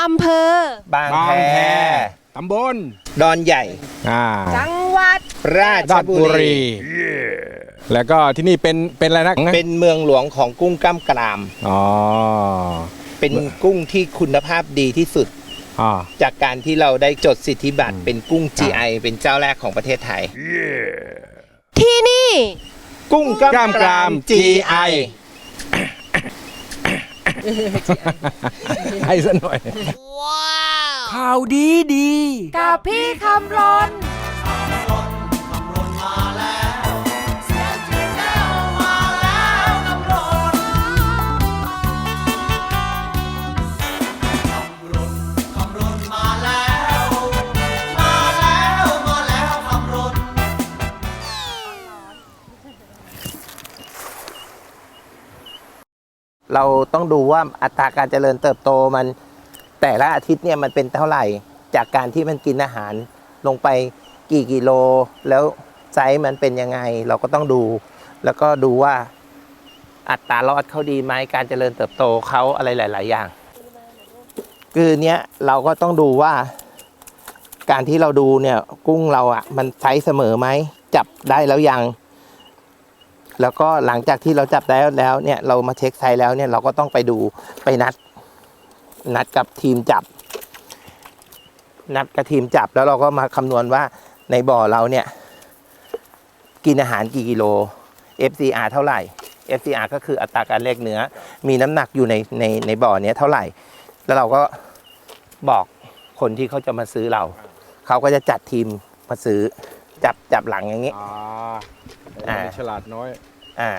อำเภอ บางบางแพแพตำบลดอนใหญ่ อ่าจังหวัดราชราชบุบุรี รี แล้วก็ที่นี่เป็นเป็นอะไรนะเป็นเมืองหลวงของกุ้งกล้ามกราม อ๋อเป็นกุ้งที่คุณภาพดีที่สุด อ่า จากการที่เราได้จดสิทธิบัตรเป็นกุ้ง GI เป็นเจ้าแรกของประเทศไทย ที่นี่ กุ้งกล้ามกราม GI ให้ซะหน่อยข่าวดีดี กับพี่คำรน เราต้องดูว่าอัตราการเจริญเติบโตมันแต่ละอาทิตย์เนี่ยมันเป็นเท่าไหร่ จากการที่มันกินอาหารลงไปกี่กิโล แล้วไซส์มันเป็นยังไง เราก็ต้องดู แล้วก็ดูว่าอัตรารอดเขาดีไหมการเจริญเติบโตเขาอะไรหลาย ๆ อย่าง คือเนี้ยเราก็ต้องดูว่า การที่เราดูเนี่ยกุ้งเราอะมันไซส์เสมอไหมจับได้แล้วยัง แล้วก็หลังจากที่เราจับได้แล้วเนี่ยเรามาเช็คไซส์แล้วเนี่ยเราก็ต้องไปดูไปนัด นัดกับทีมจับ นัดกับทีมจับแล้วเราก็มาคำนวณว่าในบ่อเราเนี่ย กินอาหารกี่กิโล FCR เท่าไหร่ FCR ก็คืออัตราการแลกเนื้อ มีน้ำหนักอยู่ในในในบ่อเนี้ยเท่าไหร่ แล้วเราก็บอกคนที่เขาจะมาซื้อเรา เขาก็จะจัดทีมมาซื้อจับจับหลังอย่างนี้ อ่าอ่า ฉลาดน้อยอ่า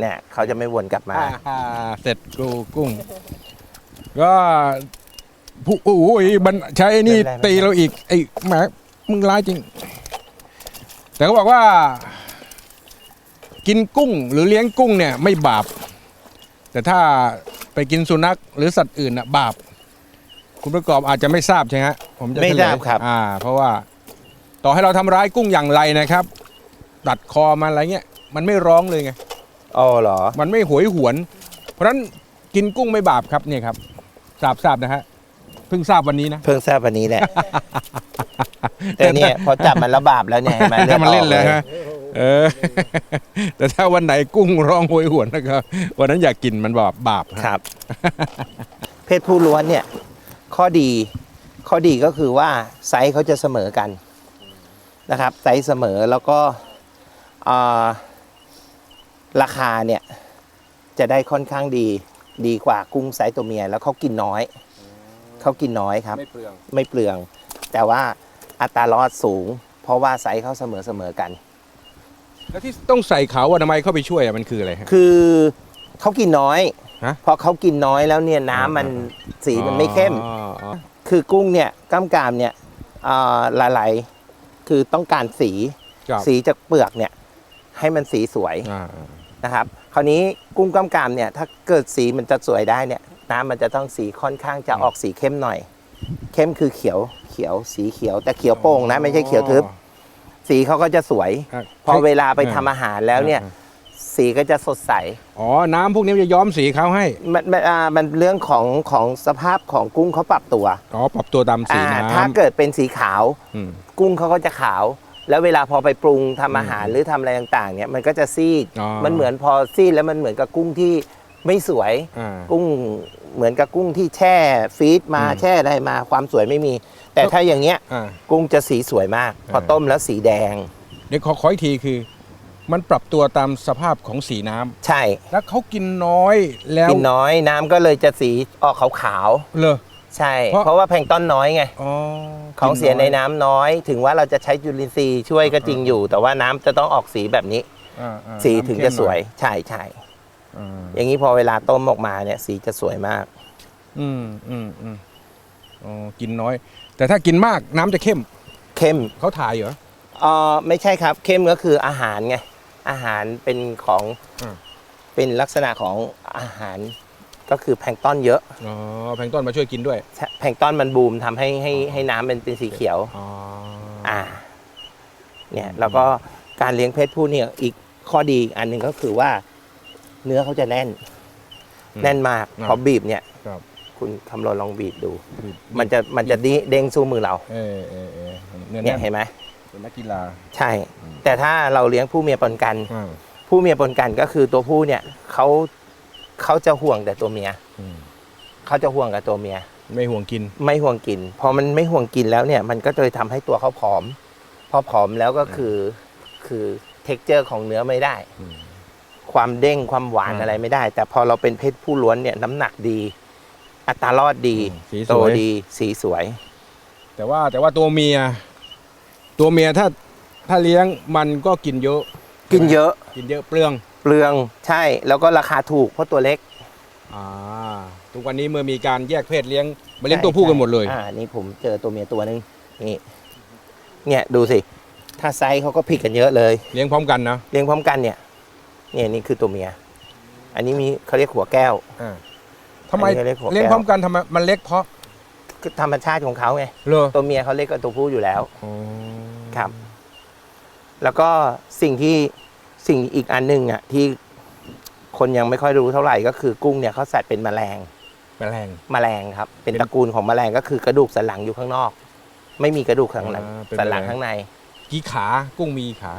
เนี่ยเขาจะไม่วนกลับมา อ่าเสร็จกูกุ้ง ก็ผู้โอ้ยมันใช้ไอ้นี่ไม่เป็นไร ตีเราอีกไอ้แหมมึงร้ายจริง แต่เขาบอกว่า กินกุ้งหรือเลี้ยงกุ้งเนี่ย ไม่บาป แต่ถ้าไปกินสุนัขหรือสัตว์อื่นน่ะบาป คุณประกอบอาจจะไม่ทราบใช่ไหมฮะผมจะไม่เฉลยทราบครับ อ่า เพราะว่า ต่อให้เราทำร้ายกุ้งอย่างไรนะครับ ตัดคอมันอะไรเงี้ยมันไม่ร้องเลยไงอ๋อเหรอ มันไม่หวยหวน เพราะฉะนั้นกินกุ้งไม่บาปครับเนี่ยครับทราบทราบนะฮะเพิ่งทราบวันนี้นะ เพิ่งทราบวันนี้แหละ แต่เนี่ยพอจับมันระบาปแล้วเนี่ยเห็นไหมลือถ้าดมันอเล่อนกเลยฮะเออ แต่ถ้าวันไหนกุ้งร้องโหวยหวนนะครับวันนั้นอยากกินมันบอกบาปฮะครับ เพศผู้ล้วนเนี่ย ข้อดี ข้อดีก็คือว่าไซส์เขาจะเสมอกันนะครับ ไซส์เสมอแล้วก็อ่า ราคาเนี่ยจะได้ค่อนข้างดีดีกว่ากุ้งไซส์ตัวเมีย แล้วเขากินน้อยเขากินน้อยครับ ไม่เปลืองไม่เปลือง แต่ว่าอัตรารอดสูง เพราะว่าไซส์เขาเสมอเสมอกัน แล้วที่ต้องใส่ขาวอนามัยเข้าไปช่วยอะมันคืออะไรฮะคือเขากินน้อยฮะพอเขากินน้อยแล้วเนี่ยน้ำมันสีมันไม่เข้มอ๋ออ๋อคือกุ้งเนี่ยกล้ามกรามเนี่ยอ่าหลายๆคือต้องการสีครับสีจากเปลือกเนี่ย ให้มันสีสวยอ่านะครับ คราวนี้กุ้งกล้ามกรามเนี่ยถ้าเกิดสีมันจะสวยได้เนี่ยน้ำมันจะต้องสีค่อนข้างจะออกสีเข้มหน่อย เข้มคือเขียวเขียวสีเขียว แต่เขียวโป่งนะไม่ใช่เขียวทึบ สีเขาก็จะสวยอะพอเวลาไปทำอาหารแล้วเนี่ย อ่า สีก็จะสดใส อ๋อ น้ำพวกนี้มันจะย้อมสีเขาให้ มันมันอ่ามันเรื่องของของสภาพของกุ้งเขาปรับตัวอ๋อ ปรับตัวตามสีอ่าน้ำถ้าเกิดเป็นสีขาวอืม กุ้งเขาก็จะขาว แล้วเวลาพอไปปรุงทำอาหารหรือทำอะไรต่างๆเนี่ยมันก็จะซีดอ๋อมันเหมือนพอซีดแล้วมันเหมือนกับกุ้งที่ไม่สวย อ่ากุ้งเหมือนกับกุ้งที่แช่ฟีดมาอืมแช่อะไรมาความสวยไม่มี แต่ถ้าอย่างเงี้ยอ่า กุ้งจะสีสวยมากพอเออต้มแล้วสีแดง เดี๋ยวขอขออีกทีคือ มันปรับตัวตามสภาพของสีน้ำใช่แล้วเขากินน้อยแล้วกินน้อยน้ำก็เลยจะสีออกขาวเลยๆ ใช่ เพราะ เพราะว่าแพลงก์ต้นน้อยไง อ๋อของเสียในกิน้ำน้อย ถึงว่าเราจะใช้จุลินทรีย์ช่วยก็จริงอยู่ แต่ว่าน้ำจะต้องออกสีแบบนี้ อ่าอ่าสีถึงจะสวยน้ำเข้มหน่อใช่ใช่อ่าอย่างนี้พอเวลาต้มออกมาเนี่ยสีจะสวยมาก อืมอืมอืมอ๋อกินน้อย แต่ถ้ากินมากน้ำจะเข้มเข้มเขาถ่ายเหรอ เออไม่ใช่ครับ เข้มก็คืออาหารไง อาหารเป็นของ อืม เป็นลักษณะของอาหาร ก็คือแพลงก์ต้นเยอะอ๋อแพลงก์ต้นมาช่วยกินด้วย แพลงก์ต้นมันบูมทำให้ให้ให้น้ำเป็นเป็นสีเขียว อ๋ออ่า เนี่ยแล้วก็การเลี้ยงเพศผู้เนี่ยอีกข้อดีอีกอันหนึ่งก็คือว่า เนื้อเขาจะแน่น แน่นมากพอบีบเนี่ย ครับคุณคำรณลองบีบดู มันจะมันจะดิเด้งสู้มือเรา เออเออเออเนื้อเนี่ยแน่นเห็นไหมเป็นนักกีฬาใช่ แต่ถ้าเราเลี้ยงผู้เมียปนกัน อ่าผู้เมียปนกันก็คือตัวผู้เนี่ยเขา เขาจะห่วงแต่ตัวเมียอืมเขาจะห่วงกับตัวเมีย ไม่ห่วงกิน ไม่ห่วงกิน พอมันไม่ห่วงกินแล้วเนี่ย มันก็จะทำให้ตัวเขาผอม พอผอมแล้วก็คือคือเท็กเจอร์ของเนื้อไม่ได้ อืม ความเด้งความหวานอ่าอะไรไม่ได้ แต่พอเราเป็นเพศผู้ล้วนเนี่ยน้ำหนักดี อัตรารอดดี อืมสีสโตวยดีสีสวย แต่ว่าแต่ว่าตัวเมีย ตัวเมียถ้าถ้าเลี้ยงมันก็กินเยอะกินเยอะ กินเยอะเปลือง เปลืองใช่แล้วก็ราคาถูกเพราะตัวเล็กอ่าทุกวันนี้เมื่อมีการแยกเพศเลี้ยงมาเลี้ยงตัวผู้กันหมดเลย อ่านี่ผมเจอตัวเมียตัวหนึงนี่เนี่ยดูสิ ถ้าไซส์เขาก็ผิดกันเยอะเลย เลี้ยงพร้อมกันนะเลี้ยงพร้อมกันเนี่ย เนี่ยนี่คือตัวเมีย อันนี้มีเขาเรียกหัวแก้ว อ่าทำไมอันนี้เขาเรียกหัวแก้ว เลี้ยงพร้อมกันทำไมมันเล็กเพราะคือธรรมชาติของเขาไงเลอตัวเมียเขาเล็กกว่าตัวผู้อยู่แล้วอ๋อครับ แล้วก็สิ่งที่ สิ่งอีกอันหนึ่งอะที่คนยังไม่ค่อยรู้เท่าไหร่ก็คือกุ้งเนี่ยเขาสัตว์เป็นแมลง แมลง แมลงครับ เป็นเป็นตระกูลของแมลงก็คือกระดูกสันหลังอยู่ข้างนอก ไม่มีกระดูกข้างหลังอ่าเป็นสันหลังแมลง ข้างใน กี่ขากุ้งมีขา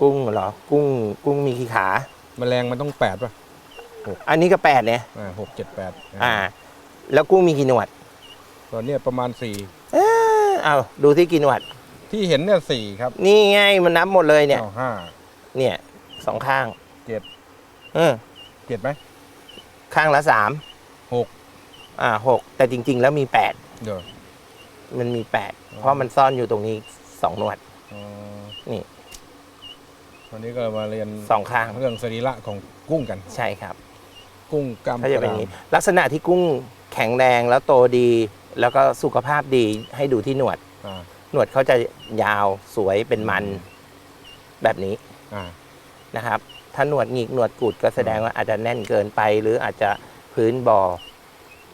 กุ้งเหรอ กุ้ง กุ้งมีกี่ขา แมลงมันต้องแปดป่ะอันนี้ก็แปดเนี่ย อ่าหกเจ็ดแปดอ่า แล้วกุ้งมีกี่หนวดตอนเนี้ยประมาณสี่เอ้อเอาดูที่กี่หนวด ที่เห็นเนี่ยสี่ครับนี่ไงมันนับหมดเลยเนี่ยอ้าวห้าเนี่ย สองข้างเจ็ดเออ เจ็ดไหม ข้างละสามหก อ่าหกแต่จริง ๆ แล้วมีแปดเดี๋ยว มันมีแปดอ๋อ เพราะมันซ่อนอยู่ตรงนี้สองหนวด อ๋อนี่ วันนี้ก็มาเรียนสองข้าง เรื่องสรีระของกุ้งกัน ใช่ครับกุ้งกล้ามเขาจะกเป็นอรามย่างนี้ ลักษณะที่กุ้งแข็งแรงแล้วโตดี แล้วก็สุขภาพดีให้ดูที่หนวด อ่า หนวดเขาจะยาวสวยเป็นมัน แบบนี้ อ่า นะครับ ถ้าหนวดหงิกหนวดกุดก็แสดงว่าอาจจะแน่นเกินไป หรืออาจจะพื้นบ่อ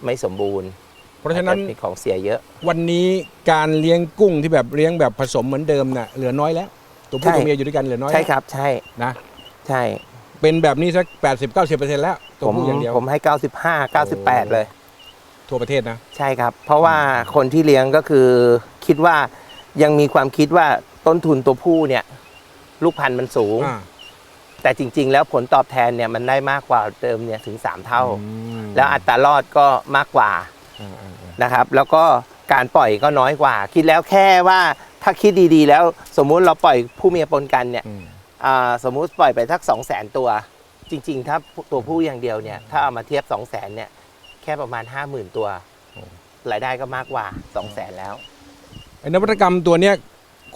ไม่สมบูรณ์เพราะฉะนั้นอจจมีของเสียเยอะ วันนี้การเลี้ยงกุ้งที่แบบเลี้ยงแบบผสมเหมือนเดิมน่ะเหลือน้อยแล้ว ตัวผู้ใช่ ตัวเมียอยู่ด้วยกันเหลือน้อยใช่แล้วครับ ใช่ นะใช่ เป็นแบบนี้สักแปดสิบเก้าสิบเปอร์เซ็นต์แล้ว ตัวผมผู้อย่างเดียวผมให้ 95 98 เลย ทั่วประเทศนะ ใช่ครับ เพราะว่าคนที่เลี้ยงก็คือคิดว่ายังมีความคิดว่าต้นทุนตัวผู้เนี่ย ลูกพันธุ์มันสูง อ่า แต่จริง ๆ แล้วผลตอบแทนเนี่ยมันได้มากกว่าเดิมเนี่ยถึง 3 เท่าอืมแล้วอัตรารอดก็มากกว่าอ่าอ่าอ่านะครับ แล้วก็การปล่อยก็น้อยกว่า คิดแล้วแค่ว่าถ้าคิดดีๆ แล้วสมมุติเราปล่อยผู้เมียปนกันเนี่ยอืมอ่าสมมุติปล่อยไปสัก2 0 0 0 0 0 ตัว จริง ๆ ถ้าตัวผู้อย่างเดียวเนี่ยถ้าเอามาเทียบ 2 0 0 0 0 0เนี่ยแค่ประมาณ 50,000 ตัวรายได้ก็มากกว่า 2 0 0 0 0 0แล้วไอ้นวัตกรรมตัวเนี้ย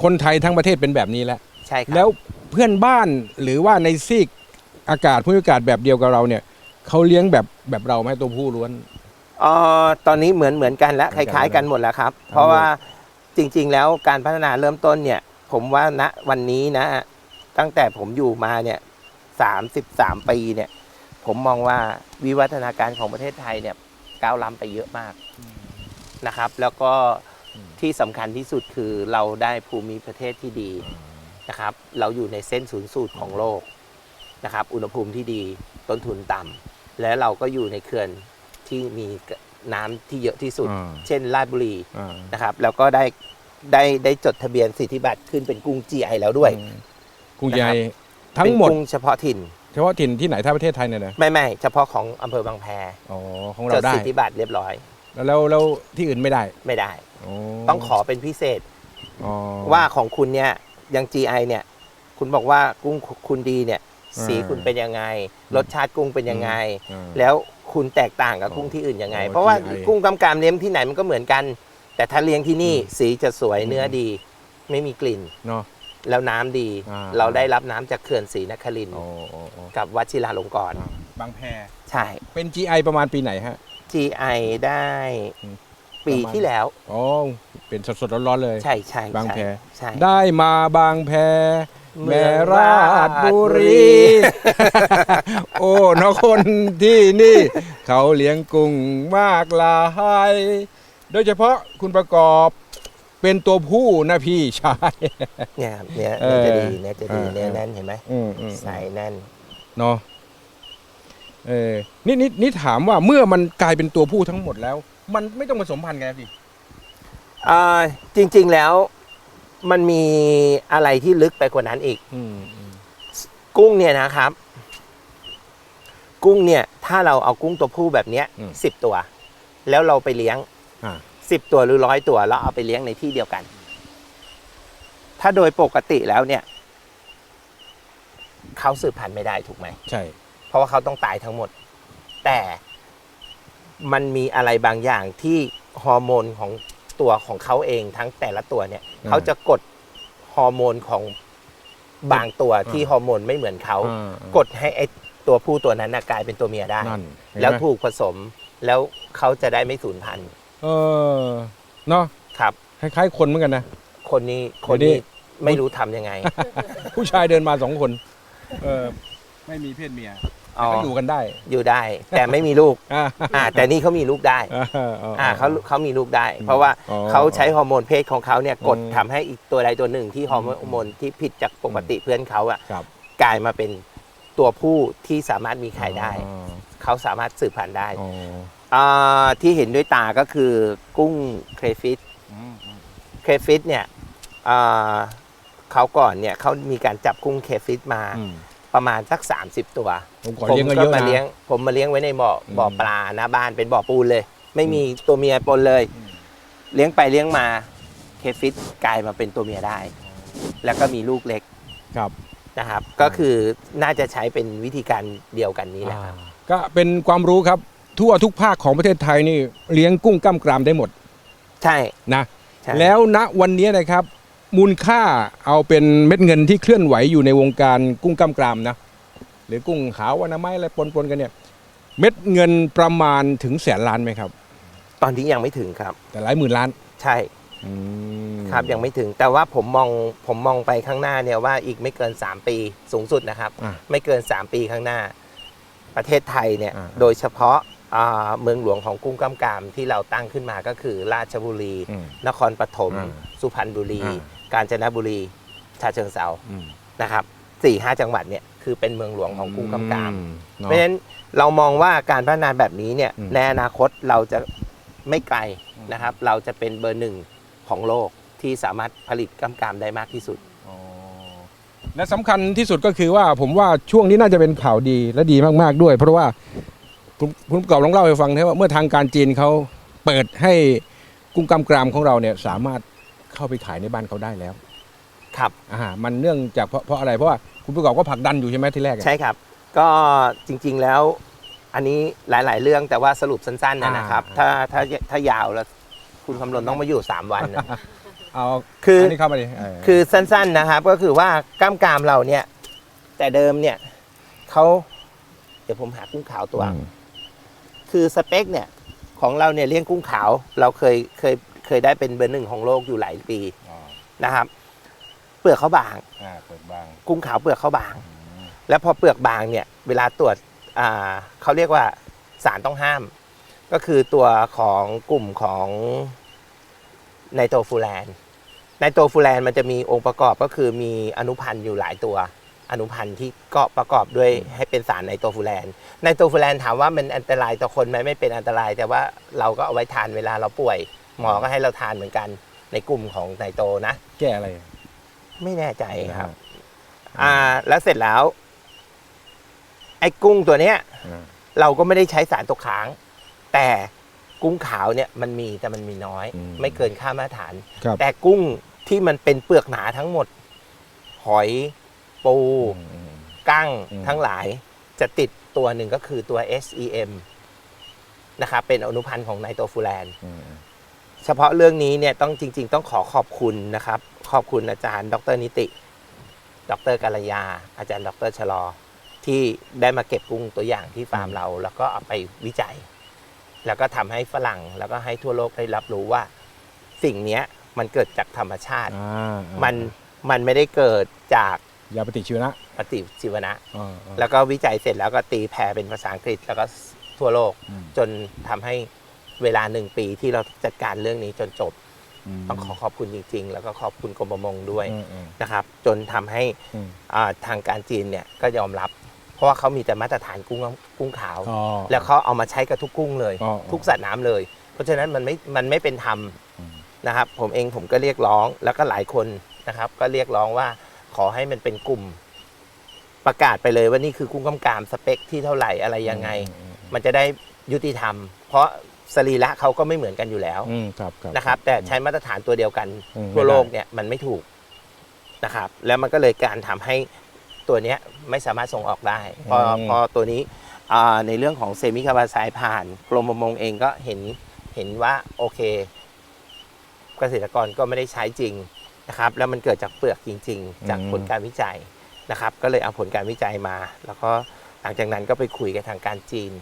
คนไทยทั้งประเทศเป็นแบบนี้แล้วใช่ครับแล้ว เพื่อนบ้านหรือว่าในซีกอากาศภูมิอากาศแบบเดียวกับเราเนี่ยเขาเลี้ยงแบบแบบเราไหมตัวผู้ล้วน เอ่อตอนนี้เหมือนเหมือนกันแล้วเหคมือนกันล้าย ๆ กันหมดแล้วครับ เพราะว่าจริง ๆ แล้วการพัฒนาเริ่มต้นเนี่ย ผมว่าณวันนี้นะ ตั้งแต่ผมอยู่มาเนี่ยสามสิบสามปีเนี่ย ผมมองว่าวิวัฒนาการของประเทศไทยเนี่ยก้าวล้ำไปเยอะมากนะครับ แล้วก็อืมที่สำคัญที่สุดคือเราได้ภูมิประเทศที่ดี นะครับ เราอยู่ในเส้นศูนย์สูตรของโลกนะครับ อุณหภูมิที่ดี ต้นทุนต่ำและเราก็อยู่ในเขื่อนที่มีน้ำที่เยอะที่สุดอ่าเช่นราชบุรีอ่านะครับ แล้วก็ได้ได้ได้จดทะเบียนสิทธิบัตรขึ้นเป็นกุ้ง GI แล้วด้วย กุ้งใหญ่นะครับทั้งหมดเป็นกุ้งเฉพาะถิ่น เฉพาะถิ่นที่ไหนถ้าประเทศไทยเนี่ยนะไม่ไม่เฉพาะของอำเภอบางแพอ๋อของจเราดได้สิทธิบัตรเรียบร้อย แล้วแล้วแล้วที่อื่นไม่ได้ไม่ได้อ๋อต้องขอเป็นพิเศษอ๋อว่าของคุณเนี่ย ยัง GI เนี่ย คุณบอกว่ากุ้งคุณดีเนี่ยอ่าสีคุณเป็นยังไง รสชาติกุ้งเป็นยังไงอ่าแล้วคุณแตกต่างกับอ๋อกุ้งที่อื่นยังไงอ๋อเพราะว่า GI กุ้งกำกามเลี้ยงที่ไหนมันก็เหมือนกัน แต่ถ้าเลี้ยงที่นี่อืมสีจะสวยอืมเนื้อดี ไม่มีกลิ่นเนาะแล้วน้ำดีอ่าเราได้รับน้ำจากเขื่อนศรีนครินทร์อ๋ออ๋ออ๋อกับวัดชิราลงกรณ์อ่าบางแพใช่ เป็น GI ประมาณปีไหนฮะ GI ได้อืมปีประมาณที่แล้วอ๋อ เป็นสดๆร้อนๆเลยใช่ใช่บางแพใช่ ได้มาบางแพเมืแม่องราชบุรีราชบุรีโอ้นคนที่นี่ เขาเลี้ยงกุ้งมากลายโดยเฉพาะคุณประกอบเป็นตัวผู้นะพี่ชาย เนี่ยครับเนี่ยเอเนี่ยอจะดีเนี่ยจะดีเออ เนี่ยแน่นเห็นไหมอืมอืมใสแน่นเนาะเออนี่นี่นี่ถามว่าเมื่อมันกลายเป็นตัวผู้ทั้งหมดแล้ว มันไม่ต้องผสมพันธุ์กันนะพี่ อ่าจริงๆแล้วมันมีอะไรที่ลึกไปกว่านั้นอีก อืมอืมกุ้งเนี่ยนะครับ กุ้งเนี่ย ถ้าเราเอากุ้งตัวผู้แบบเนี้ยสิบตัว แล้วเราไปเลี้ยงอ่าสิบตัวหรือร้อยตัวแล้วเอาไปเลี้ยงในที่เดียวกัน ถ้าโดยปกติแล้วเนี่ยเขาสืบพันธุ์ไม่ได้ถูกไหม ใช่ เพราะว่าเขาต้องตายทั้งหมด แต่มันมีอะไรบางอย่างที่ฮอร์โมนของ ตัวของเขาเองทั้งแต่ละตัวเนี่ยอ่าเขาจะกดฮอร์โมนของบางตัวที่อ่าฮอร์โมนไม่เหมือนเขาอ่ากดให้ไอตัวผู้ตัวนั้นนะกลายเป็นตัวเมียได้นั่นเห็นไหมแล้วถูกผสมแล้วเขาจะได้ไม่สูญพันธุ์เออเนาะครับคล้ายๆคนเหมือนกันนะคนนี้คนเดี๋ยวนี้นี้ไม่รู้ทำยังไง ผู้ชายเดินมาสองคน เออไม่มีเพศเมีย อ๋อ ก็อยู่กันได้อยู่ได้ แต่ไม่มีลูก อ่าอ่า แต่นี่เขามีลูกได้ อ่าเขาเขามีลูกได้ เพราะว่าอ๋อเขาใช้ฮอร์โมนเพศของเขาเนี่ยกดอืมทำให้อีกตัวใดตัวหนึ่งที่ฮอร์โมนที่ผิดจากปกติเพื่อนเขาอะครับ กลายมาเป็นตัวผู้ที่สามารถมีไข่ได้ อ๋อเขาสามารถสืบพันธุ์ได้อ๋ออ่าที่เห็นด้วยตาก็คือกุ้งเครฟิช อืมอืม เครฟิชเนี่ยอ่าเขาก่อนเนี่ยเขามีการจับกุ้งเครฟิชมา อืม ประมาณสัก 30 ตัวผมขอเลี้ยงก็เยอะมานะเลี้ยง ผมมาเลี้ยงไว้ในบ่ออืมบ่อปลาหน้าบ้านเป็นบ่อปูนเลย ไม่มีตัวเมียปนเลยอืมเลี้ยงไปเลี้ยงมาเคฟิตกลายมาเป็นตัวเมียได้ แล้วก็มีลูกเล็กครับนะครับ ก็คือน่าจะใช้เป็นวิธีการเดียวกันนี้แหละครับ ก็เป็นความรู้ครับทั่วทุกภาคของประเทศไทยนี่เลี้ยงกุ้งกล้ามกรามได้หมดใช่นะ ใช่ แล้วณวันนี้นะครับ มูลค่าเอาเป็นเม็ดเงินที่เคลื่อนไหวอยู่ในวงการกุ้งกล้ามกรามนะหรือกุ้งขาววานาไม้อะไรปนๆกันเนี่ย เม็ดเงินประมาณถึงแสนล้านไหมครับ ตอนนี้ยังไม่ถึงครับ แต่หลายหมื่นล้านใช่อืมครับยังไม่ถึง แต่ว่าผมมองผมมองไปข้างหน้าเนี่ยว่าอีกไม่เกิน 3 ปีสูงสุดนะครับ อะ ไม่เกิน 3 ปีข้างหน้า ประเทศไทยเนี่ยอ่า โดยเฉพาะอ่าเมืองหลวงของกุ้งกล้ามกรามที่เราตั้งขึ้นมาก็คือราชบุรี อืม นครปฐม อ่าสุพรรณบุรี อ่า กาญจนบุรีชาเชิงเซาอืมนะครับสี่ห้าจังหวัดเนี่ยคือเป็นเมืองหลวงของกุ้งกำกามอืมเพราะฉะนั้นเรามองว่าการพัฒนาแบบนี้เนี่ยอืม ในอนาคตเราจะไม่ไกลนะครับ เราจะเป็นเบอร์หนึ่งของโลกที่สามารถผลิตกำกามได้มากที่สุด อ๋อและสำคัญที่สุดก็คือว่าผมว่าช่วงนี้น่าจะเป็นข่าวดีและดีมากๆด้วย เพราะว่าคุณคุณประกอบลองเล่าให้ฟังนะว่าเมื่อทางการจีนเขาเปิดให้กุ้งกล้ามกรามของเราเนี่ยสามารถ เข้าไปขายในบ้านเขาได้แล้วครับอ่ามันเนื่องจากเพราะเพราะอะไรเพราะว่าคุณประกอบก็ผลักดันอยู่ใช่ไหมที่แรกอะใช่ครับ ก็จริงๆแล้ว อันนี้หลาย ๆ เรื่องแต่ว่าสรุปสั้นๆนะนะครับอ่าถ้าถ้าถ้ายาวแล้วคุณคำนวณต้องมาอยู่ 3 วันนะ เอาคืออนนี้เข้ามาดิเคือสั้นๆนะครับ ก็คือว่ากล้ามกรามเราเนี่ย แต่เดิมเนี่ยเขาเดี๋ยวผมหากุ้งขาวตัวอืมคือสเปคเนี่ยของเราเนี่ยเลี้ยงกุ้งขาว เราเคยเคยเค ยได้เป็นเบอร์หนึ่งของโลกอยู่หลายปีอ๋อนะครับ เปลือกเขาบาง อ่าเปิดบางกุ้งขาวเปลือกเขาบาง อืมแล้วพอเปลือกบางเนี่ยเวลาตรวจอ่าเขาเรียกว่าสารต้องห้าม ก็คือตัวของกลุ่มของไนโตรฟูแลนไนโตรฟูแลนมันจะมีองค์ประกอบก็คือมีอนุพันธ์อยู่หลายตัว อนุพันธ์ที่ก็ประกอบด้วยให้เป็นสารไนโตรฟูแลนไนโตรฟูแลนถามว่ามันอันตรายต่อคนไหมไม่เป็นอันตราย แต่ว่าเราก็เอาไว้ทานเวลาเราป่วย หมอก็ให้เราทานเหมือนกันในกลุ่มของไนโตรนะ แก้อะไร ไม่แน่ใจครับ อ่า แล้วเสร็จแล้ว ไอ้กุ้งตัวเนี้ยอ่าเราก็ไม่ได้ใช้สารตกค้าง แต่กุ้งขาวเนี่ยมันมีแต่มันมีน้อยอืมไม่เกินค่ามาตรฐานครับแต่กุ้งที่มันเป็นเปลือกหนาทั้งหมด หอยปูอืมกั้งอืมทั้งหลายจะติดตัวหนึ่งก็คือตัว SEM นะครับเป็นอนุพันธ์ของไนโตรฟูแลนอืม เฉพาะเรื่องนี้เนี่ยต้องจริง ๆ ต้องขอขอบคุณนะครับ ขอบคุณอาจารย์ ดรนิติ ดรกัลยา อาจารย์ ดรชะลอที่ได้มาเก็บกุ้งตัวอย่างที่ฟาร์มเรา แล้วก็เอาไปวิจัย แล้วก็ทำให้ฝรั่งแล้วก็ให้ทั่วโลกได้รับรู้ว่า สิ่งเนี้ยมันเกิดจากธรรมชาติอ่ามันมันไม่ได้เกิดจากยาปฏิชีวนะปฏิชีวนะอ่าอ่าแล้วก็วิจัยเสร็จแล้วก็ตีแผ่เป็นภาษาอังกฤษแล้วก็ทั่วโลกอืมจนทำให้ เวลาหนึ่งปีที่เราจัดการเรื่องนี้จนจบมต้องขอขอบคุณจริง ๆ แล้วก็ขอบคุณกรมประมงด้วยอืมอืมนะครับ จนทำให้อืมอ่าทางการจีนเนี่ยก็ยอมรับ เพราะว่าเขามีแต่มาตรฐานกุ้งกุ้งขาวอ๋อแล้วเขาเอามาใช้กับทุกกุ้งเลยอ๋อทุกสัตว์น้ำเลย เพราะราะฉะนั้นมันไม่มันไม่เป็นธรรมนะครับ ผมเองผมก็เรียกร้องแล้วก็หลายคนนะครับ ก็เรียกร้องว่าขอให้มันเป็นกลุ่มประกาศไปเลยว่านี่คือกุ้งกำกามสเปคที่เท่าไหร่อะไรยังไง มันจะได้ยุติธรรม เพราะ สรีระเขาก็ไม่เหมือนกันอยู่แล้วอืมครับครับ นะครับ แต่ใช้มาตรฐานตัวเดียวกันอืมทั่วโลกเนี่ยมันไม่ถูกนะครับ แล้วมันก็เลยการทำให้ตัวเนี้ยไม่สามารถส่งออกได้ พอพอตัวนี้อ่าในเรื่องของเซมิคาร์บอนไซด์ผ่านกรมประมงเองก็เห็นเห็นว่าโอเค เกษตรกรก็ไม่ได้ใช้จริงนะครับ แล้วมันเกิดจากเปลือกจริง ๆ จากผลการวิจัยนะครับ ก็เลยเอาผลการวิจัยมา แล้วก็หลังจากนั้นก็ไปคุยกับทางการจีน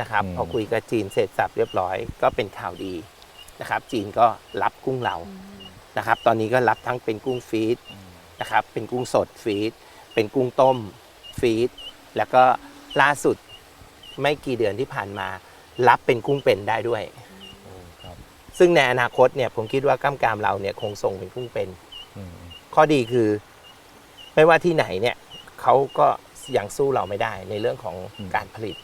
นะครับ พอคุยกับจีนเสร็จสับเรียบร้อยก็เป็นข่าวดีนะครับ จีนก็รับกุ้งเรานะครับ ตอนนี้ก็รับทั้งเป็นกุ้งฟีดนะครับ เป็นกุ้งสดฟีดเป็นกุ้งต้มฟีดแล้วก็ล่าสุดไม่กี่เดือนที่ผ่านมา รับเป็นกุ้งเป็นได้ด้วยครับซึ่งในอนาคตเนี่ยผมคิดว่าก้ามกามเราเนี่ยคงส่งเป็นกุ้งเป็นอืมข้อดีคือ ไม่ว่าที่ไหนเนี่ยเขาก็ยังสู้เราไม่ได้ในเรื่องของการผลิต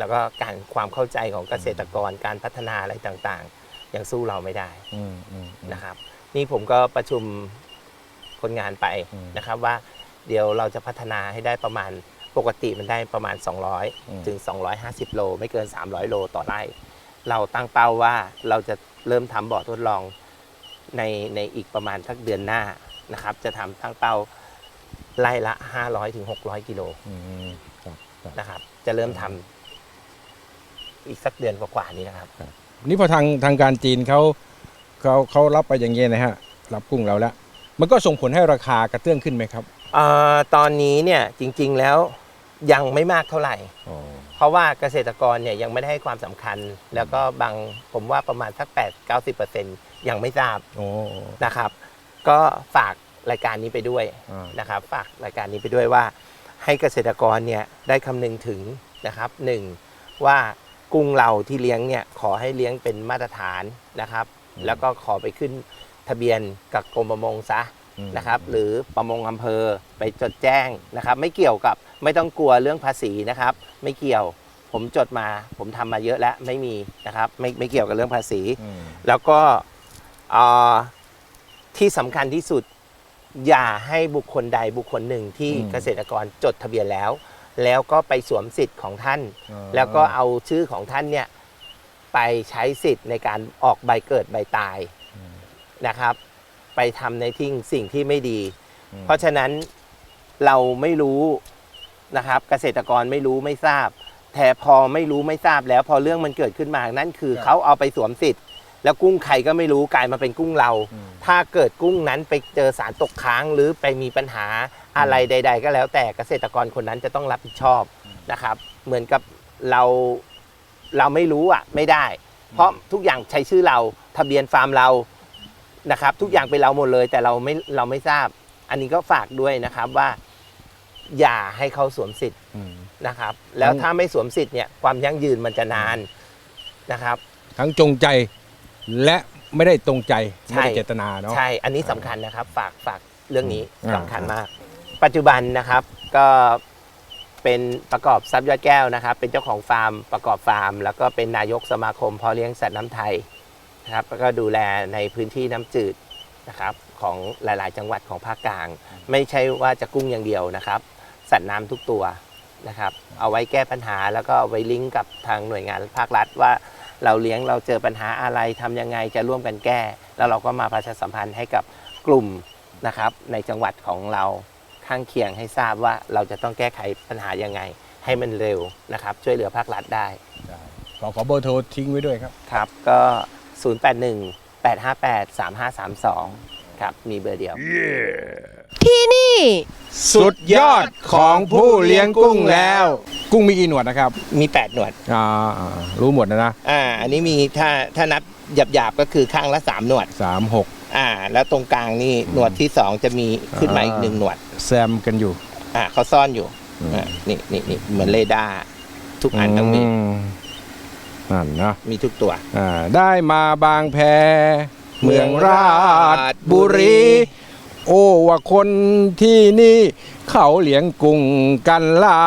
แล้วก็การความเข้าใจของเกษตรกรการพัฒนาอะไรต่างๆ ยังสู้เราไม่ได้อืมอืมอืมนะครับ นี่ผมก็ประชุมคนงานไปอืมนะครับว่าเดี๋ยวเราจะพัฒนาให้ได้ประมาณปกติมันได้ประมาณอืม200 ถึง 250 โล ไม่เกิน 300 โลต่อไร่ เราตั้งเป้าว่าเราจะเริ่มทำบ่อทดลองในในอีกประมาณสักเดือนหน้านะครับ จะทำตั้งเป้าไร่ละ 500 ถึง 600 กิโลอืมครับครับนะครับ จะเริ่มทำ อีกสักเดือนกว่าๆนี้นะครับ นี่พอทางทางการจีนเขาเขาเขารับไปอย่างเงี้ยนะฮะรับกุ้งเราแล้ว มันก็ส่งผลให้ราคากระเตื้องขึ้นไหมครับเอ่อตอนนี้เนี่ยจริงๆแล้วยังไม่มากเท่าไหร่ อ๋อเพราะว่าเกษตรกรเนี่ยยังไม่ได้ให้ความสำคัญ แล้วก็บางผมว่าประมาณสัก 8-90%ยังไม่ทราบโอ้นะครับ ก็ฝากรายการนี้ไปด้วยอ่านะครับฝากรายการนี้ไปด้วยว่า ให้เกษตรกรเนี่ยได้คำนึงถึงนะครับหนึ่งว่า กุ้งเราที่เลี้ยงเนี่ยขอให้เลี้ยงเป็นมาตรฐานนะครับ แล้วก็ขอไปขึ้นทะเบียนกับกรมประมงซะอืมนะครับ หรือประมงอำเภอไปจดแจ้งนะครับ ไม่เกี่ยวกับไม่ต้องกลัวเรื่องภาษีนะครับ ไม่เกี่ยวผมจดมา ผมทำมาเยอะแล้วไม่มีนะครับ ไม่ไม่เกี่ยวกับเรื่องภาษีอืมแล้วก็เอ่อที่สำคัญที่สุด อย่าให้บุคคลใดบุคคลหนึ่งที่เกษตรกรจดทะเบียนแล้ว แล้วก็ไปสวมสิทธิ์ของท่านแล้วก็เอาชื่อของท่านเนี่ยไปใช้สิทธิ์ในการออกใบเกิดใบตายนะครับ ไปทำในทิ้งสิ่งที่ไม่ดี อืม เพราะฉะนั้นเราไม่รู้นะครับ เกษตรกรไม่รู้ไม่ทราบ แต่พอไม่รู้ไม่ทราบแล้วพอเรื่องมันเกิดขึ้นมานั่นคือเขาเอาไปสวมสิทธิ์ แล้วกุ้งใครก็ไม่รู้กลายมาเป็นกุ้งเรา อืมถ้าเกิดกุ้งนั้นไปเจอสารตกค้างหรือไปมีปัญหา อะไรใด ๆ ก็แล้วแต่เกษตรกรคนนั้นจะต้องรับผิดชอบนะครับ เหมือนกับเราเราไม่รู้อะไม่ได้ เพราะทุกอย่างใช้ชื่อเราทะเบียนฟาร์มเรานะครับ ทุกอย่างเป็นเราหมดเลย แต่เราไม่เราไม่ทราบ อันนี้ก็ฝากด้วยนะครับว่า อย่าให้เขาสวมสิทธิ์อืมนะครับ แล้วทั้งถ้าไม่สวมสิทธิ์เนี่ยความยั่งยืนมันจะนานนะครับ ทั้งจงใจและไม่ได้ตรงใจใช่ไม่ได้เจตนาเนาะใช่ อันนี้สำคัญนะครับ ฝากฝากเรื่องนี้อ่าสำคัญมาก ปัจจุบันนะครับก็เป็นประกอบทรัพย์ยอดแก้วนะครับ เป็นเจ้าของฟาร์มประกอบฟาร์ม แล้วก็เป็นนายกสมาคมพาะเลี้ยงสัตว์น้ำไทยนะครับแล้วก็ดูแลในพื้นที่น้ำจืดนะครับของหลายๆ จังหวัดของภาคกลาง ไม่ใช่ว่าจะกุ้งอย่างเดียวนะครับ สัตว์น้ำทุกตัวนะครับ เอาไว้แก้ปัญหาแล้วก็ไว้ลิงก์กับทางหน่วยงานภาครัฐว่าเราเลี้ยงเราเจอปัญหาอะไรทำยังไงจะร่วมกันแก้ แล้วเราก็มาประชาสัมพันธ์ให้กับกลุ่มนะครับในจังหวัดของเรา ข้างเคียงให้ทราบว่าเราจะต้องแก้ไขปัญหายังไง ให้มันเร็วนะครับ ช่วยเหลือภาครัฐได้ขอขอเบอร์โทรทิ้งไว้ด้วยครับ ครับ ก็ 081 858 3532 ครับ มีเบอร์เดียว ที่นี่ สุดยอดของผู้เลี้ยงกุ้งแล้ว กุ้งมีกี่หนวดนะครับมี 8 หนวดอ่าอ่ารู้หมดนะนะอ่าอันนี้มีถ้าถ้านับหยาบๆก็คือข้างละ 3 หนวดสามหก อ่า แล้วตรงกลางนี่หนวดที่2จะมีขึ้นมาอีกหนึ่งหนวด แซมกันอยู่ อ่าเขาซ่อนอยู่อืมอ่านี่นี่นี่เหมือนเรดาร์ทุกอันต้องมีมนั่นนะมีทุกตัว อ่า ได้มาบางแพ เมืองราชบุรี โอ้ว่าคนที่นี่ เขาเลี้ยงกุ้งกันหลา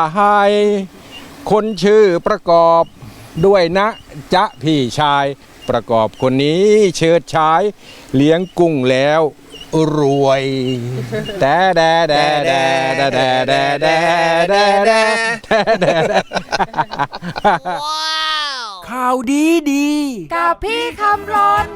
ยคนชื่อประกอบด้วยนะ จ๊ะพี่ชาย ประกอบคนนี้เชิดชายเลี้ยงกุ้งแล้วรวยแต่แดแดแดแดแดแดแดแดแดแดแดข่าวดีดี กับพี่คำรน